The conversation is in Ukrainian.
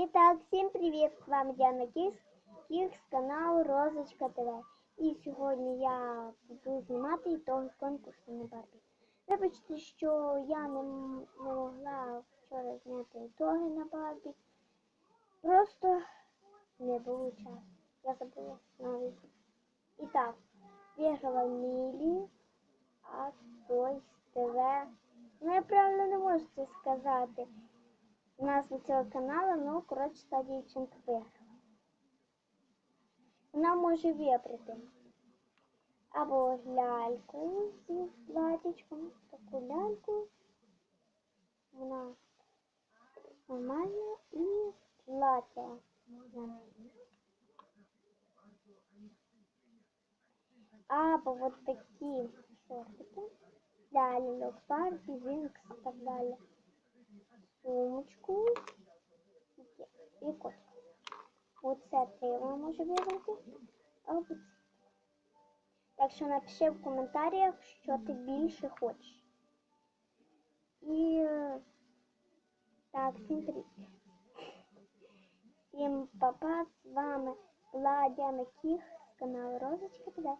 І так, всім привіт! З вами Діана Кіс, Кікс, канал Розочка ТВ. І сьогодні я буду знімати ітоги конкурсу на Барбі. Вибачте, що я не, не могла вчора зняти ітоги на Барбі. Просто не було часу. Я забула навіть. І так, виграла Мілі, а той ТВ. Ну, я правильно не можу це сказати назву цього каналу, ну, коротше, та дівчинка виграла. Вона може вибрати або ляльку зі платічком, таку ляльку. Вона нормальна і плаття. на неї. Або от такі шортики, ляльок, Барбі, Вінкс і так далі Сумочку і- і котик. Оце вона може вибрати. Або. Так що напиши в коментарях, що ти більше хочеш. І так, всім привіт. Всім папа, з вами була Діана Кіх з каналу Розочка ТВ.